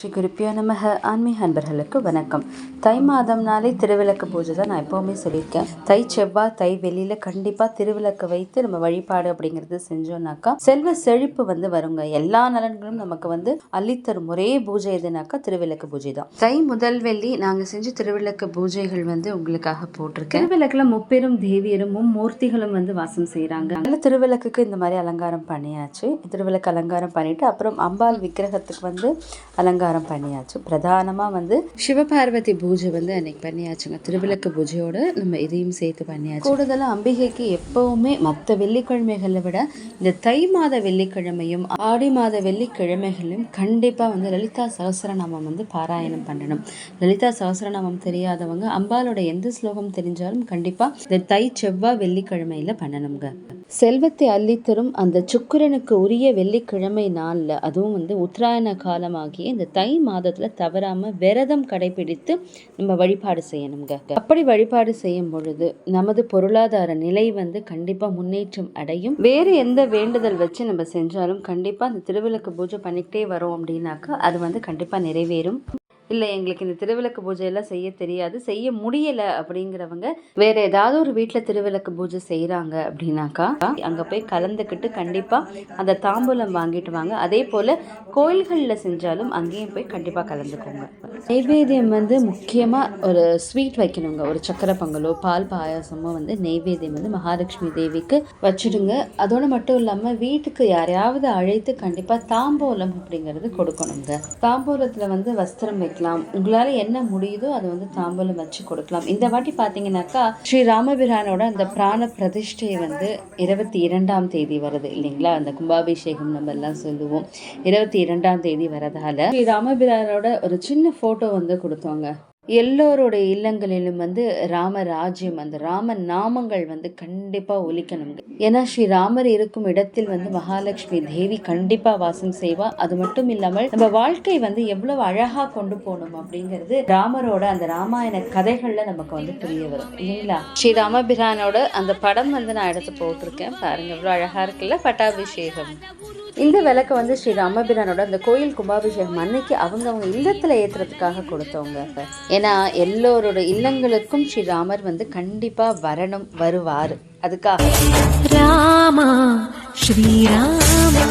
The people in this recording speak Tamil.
ஸ்ரீ குருப்பியா நமக. ஆன்மீக அன்பர்களுக்கு வணக்கம். தை மாதம்னாலே திருவிளக்கு பூஜை தான் நான் எப்போவுமே சொல்லியிருக்கேன். தை செவ்வாய் தை வெளியில் கண்டிப்பாக திருவிளக்கு வைத்து நம்ம வழிபாடு அப்படிங்கிறது செஞ்சோம்னாக்கா செல்வ செழிப்பு வந்து வருங்க. எல்லா நலன்களும் நமக்கு வந்து அள்ளித்தரும். ஒரே பூஜை எதுனாக்கா திருவிளக்கு பூஜை தான். தை முதல் வெள்ளி நாங்கள் செஞ்ச திருவிளக்கு பூஜைகள் வந்து உங்களுக்காக போட்டிருக்கேன். திருவிளக்கில் முப்பெரும் தேவியரும் மும்மூர்த்திகளும் வந்து வாசம் செய்கிறாங்க நல்ல திருவிளக்குக்கு இந்த மாதிரி அலங்காரம் பண்ணியாச்சு. திருவிளக்கு அலங்காரம் பண்ணிட்டு அப்புறம் அம்பாள் விக்கிரகத்துக்கு வந்து அலங்காரம் பண்ணியாச்சு. பிரதானமாக வந்து சிவபார்வதி பூஜை வந்து அன்னைக்கு பண்ணியாச்சுங்க. திருவிளக்கு பூஜையோட நம்ம இதையும் சேர்த்து பண்ணியாச்சு. கூடுதலாக அம்பிகைக்கு எப்பவுமே மற்ற வெள்ளிக்கிழமைகளை விட இந்த தை மாத வெள்ளிக்கிழமையும் ஆடி மாத வெள்ளிக்கிழமைகளையும் கண்டிப்பாக வந்து லலிதா சகஸ்ரநாமம் வந்து பாராயணம் பண்ணணும். லலிதா சகஸ்ரநாமம் தெரியாதவங்க அம்பாலோட எந்த ஸ்லோகம் தெரிஞ்சாலும் கண்டிப்பாக இந்த தை செவ்வாய் வெள்ளிக்கிழமையில பண்ணணுங்க. செல்வத்தை அள்ளித்தரும் அந்த சுக்கரனுக்கு உரிய வெள்ளிக்கிழமை நாளில் அதுவும் வந்து உத்தராயண காலமாகிய இந்த தை மாதத்தில் தவறாமல் விரதம் கடைபிடித்து நம்ம வழிபாடு செய்யணுங்க அப்படி வழிபாடு செய்யும் பொழுது நமது பொருளாதார நிலை வந்து கண்டிப்பாக முன்னேற்றம் அடையும். வேறு எந்த வேண்டுதல் வச்சு நம்ம செஞ்சாலும் கண்டிப்பாக அந்த திருவிளக்கு பூஜை பண்ணிக்கிட்டே வரோம் அப்படின்னாக்கா அது வந்து கண்டிப்பாக நிறைவேறும். இல்லை எங்களுக்கு இந்த திருவிளக்கு பூஜையெல்லாம் செய்ய தெரியாது. செய்ய முடியலை அப்படிங்கிறவங்க வேற ஏதாவது ஒரு வீட்டில் திருவிளக்கு பூஜை செய்கிறாங்க அப்படின்னாக்கா அங்கே போய் கலந்துக்கிட்டு கண்டிப்பாக அந்த தாம்பூலம் வாங்கிட்டு வாங்க. அதே போல் கோயில்களில் செஞ்சாலும் அங்கேயும் போய் கண்டிப்பாக கலந்துக்கோங்க. நைவேத்தியம் வந்து முக்கியமாக ஒரு ஸ்வீட் வைக்கணுங்க. ஒரு சக்கரை பொங்கலோ பால் பாயாசமோ வந்து நெய்வேத்தியம் வந்து மகாலட்சுமி தேவிக்கு வச்சுடுங்க. அதோடு மட்டும் இல்லாமல் வீட்டுக்கு யாரையாவது அழைத்து கண்டிப்பாக தாம்பூலம் அப்படிங்கிறது கொடுக்கணுங்க. தாம்பூலத்தில் வந்து வஸ்திரம் கொடுக்கலாம். உங்களால் என்ன முடியுதோ அதை வந்து தாம்பூலம் வச்சு கொடுக்கலாம். இந்த வாட்டி பார்த்தீங்கன்னாக்கா ஸ்ரீ ராமபிரானோட அந்த பிராண பிரதிஷ்டை வந்து இருபத்தி இரண்டாம் தேதி வருது இல்லைங்களா? அந்த கும்பாபிஷேகம் நம்ம எல்லாம் சொல்லுவோம். இருபத்தி இரண்டாம் தேதி வரதால ஸ்ரீ ராமபிரானோட ஒரு சின்ன ஃபோட்டோ வந்து கொடுத்தோங்க. எல்லோருடைய இல்லங்களிலும் வந்து ராம ராஜ்யம் அந்த ராம நாமங்கள் வந்து கண்டிப்பாக ஒலிக்கணுங்க ஏன்னா ஸ்ரீ ராமர் இருக்கும் இடத்தில் வந்து மகாலட்சுமி தேவி கண்டிப்பாக வாசம் செய்வா. அது மட்டும் இல்லாமல் நம்ம வாழ்க்கை வந்து எவ்வளவு அழகா கொண்டு போகணும் அப்படிங்கிறது ராமரோட அந்த ராமாயண கதைகள்ல நமக்கு வந்து புரிய வரும். இல்லைங்களா? ஸ்ரீ ராமபிரானோட அந்த படம் வந்து நான் எடுத்து போட்டிருக்கேன். பாருங்க எவ்வளோ அழகா இருக்குல்ல? பட்டாபிஷேகம். இந்த விளக்கு வந்து ஸ்ரீ ராமபிரானோட அந்த கோயில் கும்பாபிஷேகம் அன்னைக்கு அவங்க அவங்க இல்லத்துல ஏத்துறதுக்காக கொடுத்தவங்க. ஏன்னா எல்லோரோட இல்லங்களுக்கும் ஸ்ரீராமர் வந்து கண்டிப்பாக வரணும் வருவார். அதுக்காக. ராமா ஸ்ரீராமா